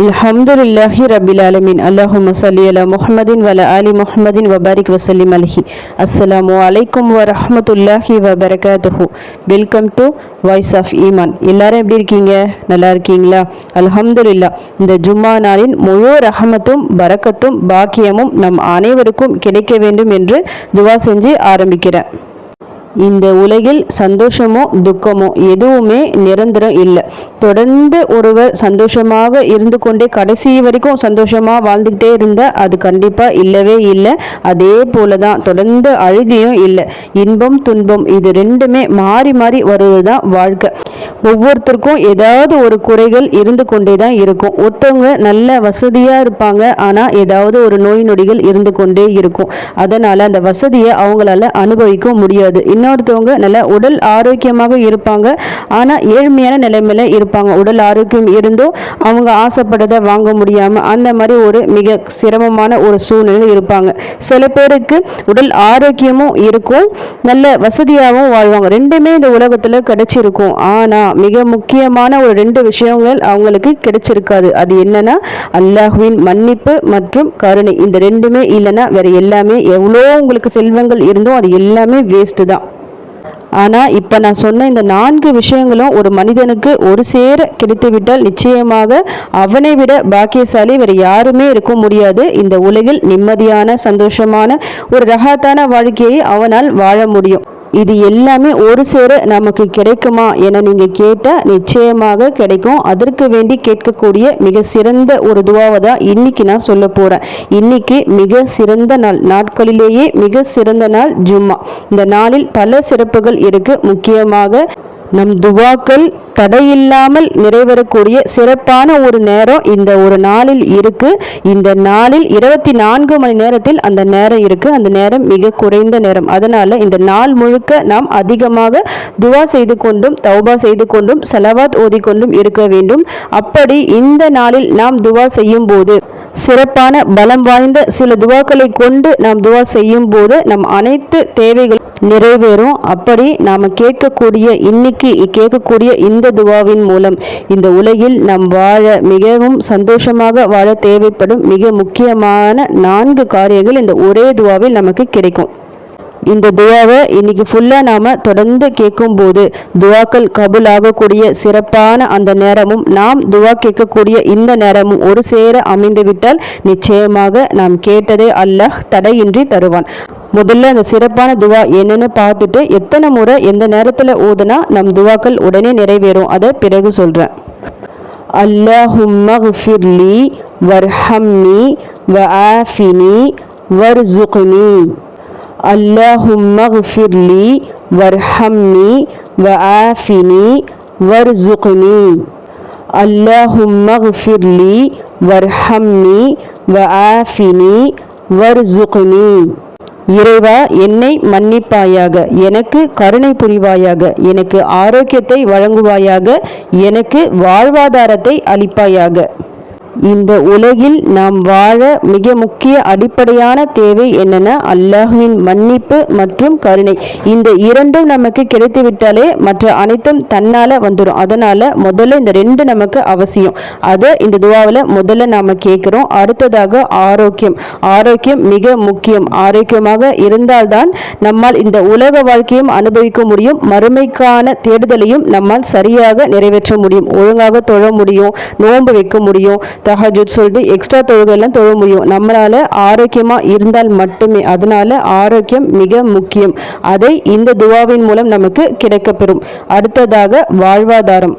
அல்ஹம்துலில்லாஹி ரபில் ஆலமின் அல்லாஹும்ம சல்லி அலா முஹம்மதின் வல அலி முஹம்மதின் வபாரிக் வசலிம் அலஹி அஸ்ஸலாமு அலைக்கும் வ ரஹ்மத்துல்லாஹி வ பரகாத்துஹு welcome to voice of Eeman எல்லாரும் எப்படி இருக்கீங்க? நல்லா இருக்கீங்களா? அல்ஹம்துலில்லா இந்த ஜும்மா நாளின் முழு ரஹமத்தும் பரக்கத்தும் பாக்கியமும் நம் அனைவருக்கும் கிடைக்க வேண்டும் என்று துவா செஞ்சு ஆரம்பிக்கிறேன். இந்த உலகில் சந்தோஷமோ துக்கமோ எதுவுமே நிரந்தரம் இல்லை. தொடர்ந்து ஒருவர் சந்தோஷமாக இருந்து கொண்டே கடைசி வரைக்கும் சந்தோஷமாக வாழ்ந்துக்கிட்டே இருந்தால் அது கண்டிப்பாக இல்லவே இல்லை. அதே போல தான் தொடர்ந்து அழுகையும் இல்லை. இன்பம் துன்பம் இது ரெண்டுமே மாறி மாறி வருவது தான் வாழ்க்கை. ஒவ்வொருத்தருக்கும் ஏதாவது ஒரு குறைகள் இருந்து கொண்டே தான் இருக்கும். ஒருத்தவங்க நல்ல வசதியாக இருப்பாங்க. ஆனால் ஏதாவது ஒரு நோய் நொடிகள் இருந்து கொண்டே இருக்கும். அதனால் அந்த வசதியை அவங்களால அனுபவிக்க முடியாது. இன்னும் இன்னொருத்தவங்க நல்ல உடல் ஆரோக்கியமாக இருப்பாங்க. ஆனால் ஏழ்மையான நிலைமையில் இருப்பாங்க. உடல் ஆரோக்கியம் இருந்தும் அவங்க ஆசைப்பட்டதை வாங்க முடியாமல் அந்த மாதிரி ஒரு மிக சிரமமான ஒரு சூழ்நிலையில் இருப்பாங்க. சில பேருக்கு உடல் ஆரோக்கியமும் இருக்கும். நல்ல வசதியாகவும் வாழ்வாங்க. ரெண்டுமே இந்த உலகத்தில் கிடைச்சிருக்கும். ஆனால் மிக முக்கியமான ஒரு ரெண்டு விஷயங்கள் அவங்களுக்கு கிடைச்சிருக்காது. அது என்னன்னா அல்லாஹுவின் மன்னிப்பு மற்றும் கருணை. இந்த ரெண்டுமே இல்லைன்னா வேற எல்லாமே எவ்வளோ உங்களுக்கு செல்வங்கள் இருந்தும் அது எல்லாமே வேஸ்ட்டு தான். ஆனால் இப்போ நான் சொன்ன இந்த நான்கு விஷயங்களும் ஒரு மனிதனுக்கு ஒரு சேர கிடைத்துவிட்டால் நிச்சயமாக அவனை விட பாக்கியசாலி வேறு யாருமே இருக்க முடியாது. இந்த உலகில் நிம்மதியான சந்தோஷமான ஒரு ரகாத்தான வாழ்க்கையை அவனால் வாழ முடியும். இது எல்லாமே ஒரு சேர நமக்கு கிடைக்குமா என நீங்கள் கேட்டால் நிச்சயமாக கிடைக்கும். அதற்கு வேண்டி கேட்கக்கூடிய மிக சிறந்த ஒரு துவாவை தான் இன்னைக்கு நான் சொல்ல போகிறேன் இன்னைக்கு மிக சிறந்த நாள். நாட்களிலேயே மிக சிறந்த நாள் ஜும்மா. இந்த நாளில் பல சிறப்புகள் இருக்கு. முக்கியமாக நம் துவாக்கள் தடையில்லாமல் நிறைவேறக்கூடிய சிறப்பான ஒரு நேரம் இந்த ஒரு நாளில் இருக்கு. இந்த நாளில் இருபத்தி நான்கு மணி நேரத்தில் அந்த நேரம் இருக்கு. அந்த நேரம் மிக குறைந்த நேரம். அதனால இந்த நாள் முழுக்க நாம் அதிகமாக துவா செய்து கொண்டும் தௌபா செய்து கொண்டும் செலவாத் ஓதிக்கொண்டும் இருக்க வேண்டும். அப்படி இந்த நாளில் நாம் துவா செய்யும் போது சிறப்பான பலம் வாய்ந்த சில துவாக்களை கொண்டு நாம் துவா செய்யும் போது நம் அனைத்து தேவைகள் நிறைவேறும். அப்படி நாம் கேட்கக்கூடிய இன்னைக்கு கேட்கக்கூடிய இந்த துவாவின் மூலம் இந்த உலகில் நாம் வாழ மிகவும் சந்தோஷமாக வாழ தேவைப்படும் மிக முக்கியமான நான்கு காரியங்கள் இந்த ஒரே துவாவில் நமக்கு கிடைக்கும். இந்த துவாவை இன்னைக்கு ஃபுல்லாக நாம் தொடர்ந்து கேட்கும்போது துவாக்கள் கபுல் ஆகக்கூடிய சிறப்பான அந்த நேரமும் நாம் துவா கேட்கக்கூடிய இந்த நேரமும் ஒரு சேர அமைந்துவிட்டால் நிச்சயமாக நாம் கேட்டதே அல்லாஹ் தடையின்றி தருவான். முதல்ல அந்த சிறப்பான துவா என்னன்னு பார்த்துட்டு எத்தனை முறை எந்த நேரத்தில் ஓதுனா நம் துவாக்கள் உடனே நிறைவேறும் அதை பிறகு சொல்கிறேன் அல்லாஹும்ம வர்ஹம்னி வ ஆஃபினி வர்சுக்னி அல்லாஹும் மஃபிர்லி வர்ஹம்னி வ ஆஃபினி வர்சுக்னி அல்லாஹும் மஃபிர்லி வர்ஹம்னி வ ஆஃபினி வர்சுக்னி இறைவா என்னை மன்னிப்பாயாக எனக்கு கருணை புரிவாயாக எனக்கு ஆரோக்கியத்தை வழங்குவாயாக எனக்கு வாழ்வாதாரத்தை அளிப்பாயாக. இந்த உலகில் நாம் வாழ மிக முக்கிய அடிப்படையான தேவை என்னென்ன? அல்லாஹுவின் மன்னிப்பு மற்றும் கருணை. இந்த இரண்டும் நமக்கு கிடைத்துவிட்டாலே மற்ற அனைத்தும் தன்னால வந்துடும் அதனால முதல்ல இந்த ரெண்டு நமக்கு அவசியம். அதை இந்த துவாவில் முதல்ல நாம கேட்குறோம் அடுத்ததாக ஆரோக்கியம். ஆரோக்கியம் மிக முக்கியம். ஆரோக்கியமாக இருந்தால்தான் நம்மால் இந்த உலக வாழ்க்கையும் அனுபவிக்க முடியும். மறுமைக்கான தேடுதலையும் நம்மால் சரியாக நிறைவேற்ற முடியும். ஒழுங்காக தொழ முடியும். நோன்பு வைக்க முடியும். தஹஜுத் சொல்லிட்டு எக்ஸ்ட்ரா தொழுகையெல்லாம் தொழ முடியும். நம்மளால் ஆரோக்கியமாக இருந்தால் மட்டுமே. அதனால ஆரோக்கியம் மிக முக்கியம். அதை இந்த துவாவின் மூலம் நமக்கு கிடைக்கப்பெறும். அடுத்ததாக வாழ்வாதாரம்.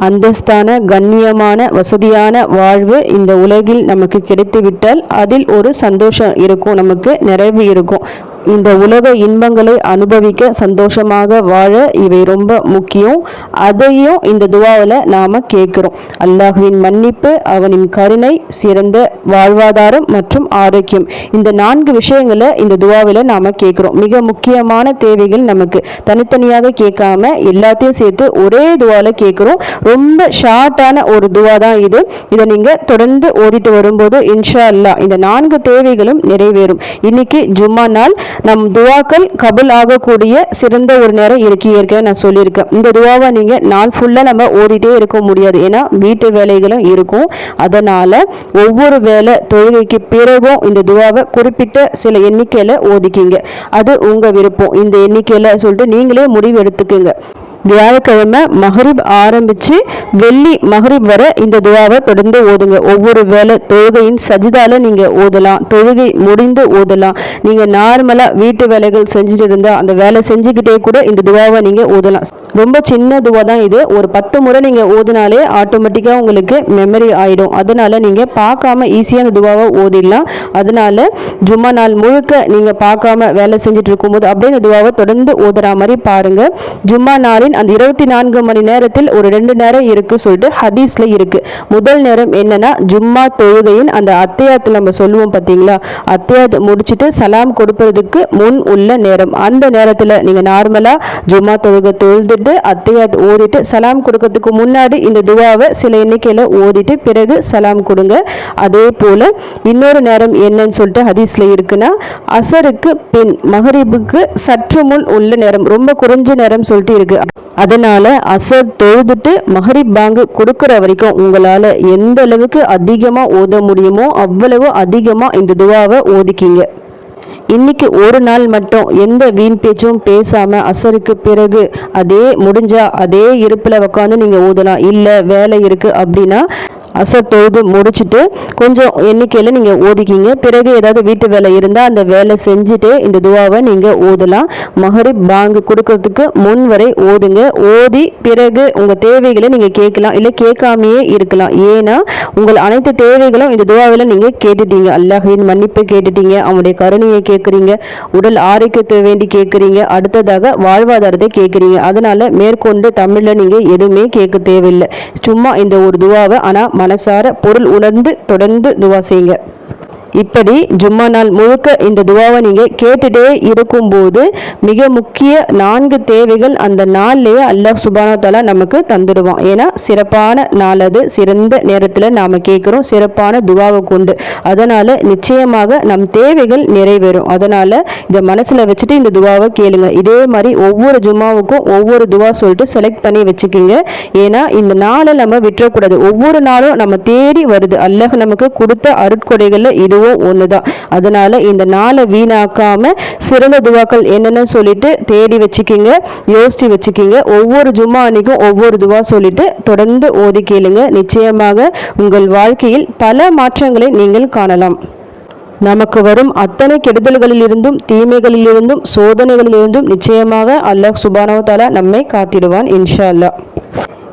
அந்தஸ்தான கண்ணியமான வசதியான வாழ்வு இந்த உலகில் நமக்கு கிடைத்துவிட்டால் அதில் ஒரு சந்தோஷம் இருக்கும் நமக்கு நிறைவு இருக்கும். இந்த உலக இன்பங்களை அனுபவிக்க சந்தோஷமாக வாழ இவை ரொம்ப முக்கியம். அதையும் இந்த துவாவில் நாம் கேட்குறோம். அல்லாஹுவின் மன்னிப்பு அவனின் கருணை சிறந்த வாழ்வாதாரம் மற்றும் ஆரோக்கியம். இந்த நான்கு விஷயங்களை இந்த துவாவில் நாம் கேட்குறோம். மிக முக்கியமான தேவைகள் நமக்கு. தனித்தனியாக கேட்காம எல்லாத்தையும் சேர்த்து ஒரே துவாவில் கேட்குறோம். ரொம்ப ஷார்ட்டான ஒரு துவா தான் இது. இதை நீங்கள் தொடர்ந்து ஓதிட்டு வரும்போது இன்ஷா அல்லா இந்த நான்கு தேவைகளும் நிறைவேறும். இன்னைக்கு ஜும்மா நாள். நம் துவாக்கள் கபுல் ஆகக்கூடிய சிறந்த ஒரு நேரம் இருக்கு ஏற்கனவே நான் சொல்லியிருக்கேன். இந்த துவாவை நீங்கள் நாள் ஃபுல்லாக நம்ம ஓதிட்டே இருக்க முடியாது. ஏன்னா வீட்டு வேலைகளும் இருக்கும். அதனால் ஒவ்வொரு வேலை தொழுகைக்கு பிறகும் இந்த துவாவை குறிப்பிட்ட சில எண்ணிக்கையில் ஓதிக்கிங்க. அது உங்கள் விருப்பம். இந்த எண்ணிக்கையில் சொல்லிட்டு நீங்களே முடிவு எடுத்துக்கோங்க. வியாழக்கிழமை மஹரிப் ஆரம்பித்து வெள்ளி மஹரிப் வர இந்த துவாவை தொடர்ந்து ஓதுங்க. ஒவ்வொரு வேலை தொழுகையின் சஜிதால நீங்கள் ஓதலாம். தொழுகை முடிந்து ஓதலாம். நீங்கள் நார்மலாக வீட்டு வேலைகள் செஞ்சுட்டு இருந்தால் அந்த வேலை செஞ்சுக்கிட்டே கூட இந்த துவாவை நீங்கள் ஓதலாம். ரொம்ப சின்ன துவா தான் இது. ஒரு பத்து முறை நீங்கள் ஓதுனாலே ஆட்டோமேட்டிக்காக உங்களுக்கு மெமரி ஆகிடும் அதனால் நீங்கள் பார்க்காம ஈஸியாக அந்த துவாவை ஓதிடலாம். அதனால ஜும்மா நாள் முழுக்க நீங்கள் பார்க்காம வேலை செஞ்சுட்டு இருக்கும்போது அப்படியே இந்த துவாவை தொடர்ந்து ஓதுற மாதிரி பாருங்கள் ஜும்மா நாளின் அந்த இருபத்தி நான்கு மணி நேரத்தில் ஒரு ரெண்டு நேரம் இருக்கு சொல்லிட்டு ஹதீஸ்ல இருக்கு. முதல் நேரம் என்னன்னா ஜும்மா தொழுகையின் அந்த அத்தியாயத்தில் நம்ம சொல்லுவோம் பார்த்தீங்களா அத்தியாயத்தை முடிச்சுட்டு சலாம் கொடுப்பதுக்கு முன் உள்ள நேரம். அந்த நேரத்தில் நீங்கள் நார்மலாக ஜும்மா தொழுகை தொழுதுட்டு அத்தியாத் ஓதிட்டு சலாம் கொடுக்கறதுக்கு முன்னாடி இந்த துவாவை சில எண்ணிக்கையில் ஓதிட்டு பிறகு சலாம் கொடுங்க. அதே போல் இன்னொரு நேரம் என்னன்னு சொல்லிட்டு ஹதீஸில் இருக்குன்னா அசருக்கு பின் மகரிபுக்கு சற்று முன் உள்ள நேரம் ரொம்ப குறைஞ்ச நேரம் சொல்லிட்டு இருக்கு. அதனால அசர் தொழுதுட்டு மஹரிப் பாங்கு கொடுக்குற வரைக்கும் உங்களால் எந்த அளவுக்கு அதிகமாக ஓத முடியுமோ அவ்வளவு அதிகமாக இந்த துவாவை ஓதிக்கிங்க. இன்னைக்கு ஒரு நாள் மட்டும் எந்த வீண் பேச்சும் பேசாமல் அசருக்கு பிறகு அதே முடிஞ்சா அதே இருப்பில் உட்காந்து நீங்கள் ஊதலாம் இல்லை வேலை இருக்குது அப்படின்னா அசர் தொழுது முடிச்சுட்டு கொஞ்சம் எண்ணிக்கையில் நீங்கள் ஓதிக்கிங்க. பிறகு ஏதாவது வீட்டு வேலை இருந்தால் அந்த வேலை செஞ்சுட்டு இந்த துவாவை நீங்கள் ஓதலாம். மகரிப் பாங்கு கொடுக்கறதுக்கு முன் வரை ஓதுங்க. ஓதி பிறகு உங்கள் தேவைகளை நீங்கள் கேட்கலாம். இல்லை கேட்காமையே இருக்கலாம். ஏன்னா உங்கள் அனைத்து தேவைகளும் இந்த துவாவில் நீங்கள் கேட்டுட்டீங்க. அல்லாஹின் மன்னிப்பை கேட்டுட்டீங்க. அவனுடைய கருணையை கேட்குறீங்க. உடல் ஆரோக்கியத்தை வேண்டி கேட்குறீங்க. அடுத்ததாக வாழ்வாதாரத்தை கேட்குறீங்க. அதனால் மேற்கொண்டு தமிழில் நீங்கள் எதுவுமே கேட்க தேவையில்லை. சும்மா இந்த ஒரு துவாவை ஆனால் மனசார பொருள் உணர்ந்து தொடர்ந்து துவா செய்யுங்க இப்படி ஜும்மா நாள் முழுக்க இந்த துவாவை நீங்கள் கேட்டுட்டே இருக்கும்போது மிக முக்கிய நான்கு தேவைகள் அந்த நாள்லேயே அல்லாஹ் சுபானத்தாலா நமக்கு தந்துடுவான். ஏன்னா சிறப்பான நாள் அது. சிறந்த நேரத்தில் நாம் கேட்குறோம் சிறப்பான துவாவை கொண்டு. அதனால் நிச்சயமாக நம் தேவைகள் நிறைவேறும். அதனால் இதை மனசில் வச்சுட்டு இந்த துவாவை கேளுங்க. இதே மாதிரி ஒவ்வொரு ஜும்மாவுக்கும் ஒவ்வொரு துவா சொல்லிட்டு செலக்ட் பண்ணி வச்சுக்கிங்க. ஏன்னா இந்த நாளை நம்ம விட்டுறக்கூடாது. ஒவ்வொரு நாளும் நம்ம தேடி வருது. அல்லாஹ் நமக்கு கொடுத்த அருட்கொடைகளில் இது இதுவும் ஒன்று தான் அதனால் இந்த நாளை வீணாக்காமல் சிறந்த துவாக்கள் என்னென்னு சொல்லிட்டு தேடி வச்சுக்கிங்க யோசித்து வச்சுக்கிங்க. ஒவ்வொரு ஜும்மா அன்னைக்கும் ஒவ்வொரு துவா சொல்லிட்டு தொடர்ந்து ஓதி கேளுங்க. நிச்சயமாக உங்கள் வாழ்க்கையில் பல மாற்றங்களை நீங்கள் காணலாம். நமக்கு வரும் அத்தனை கெடுதல்களிலிருந்தும் தீமைகளிலிருந்தும் சோதனைகளிலிருந்தும் நிச்சயமாக அல்லாஹ் சுபானவத்தாலா நம்மை காத்திடுவான் இன்ஷா அல்லா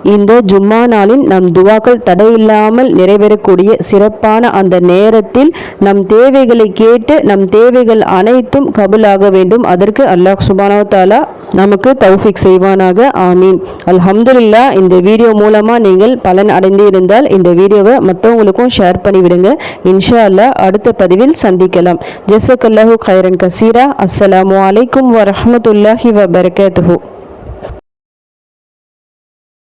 இந்த ஜும்மா நாளில் நம் துவாக்கள் தடையில்லாமல் நிறைவேறக்கூடிய சிறப்பான அந்த நேரத்தில் நம் தேவைகளை கேட்டு நம் தேவைகள் அனைத்தும் கபுலாக வேண்டும். அதற்கு அல்லாஹ் சுபானோ தாலா நமக்கு தௌஃபிக் செய்வானாக. ஆமீன். அல்ஹம்துல்லா இந்த வீடியோ மூலமாக நீங்கள் பலன் அடைந்து இருந்தால் இந்த வீடியோவை மற்றவங்களுக்கும் ஷேர் பண்ணிவிடுங்க. இன்ஷா அல்லா அடுத்த பதிவில் சந்திக்கலாம். ஜெசக் அல்லாஹூ கைரன் கசீரா. அஸ்ஸலாமு அலைக்கும் வரமத்துல்லாஹி வபரகாத்துஹூ.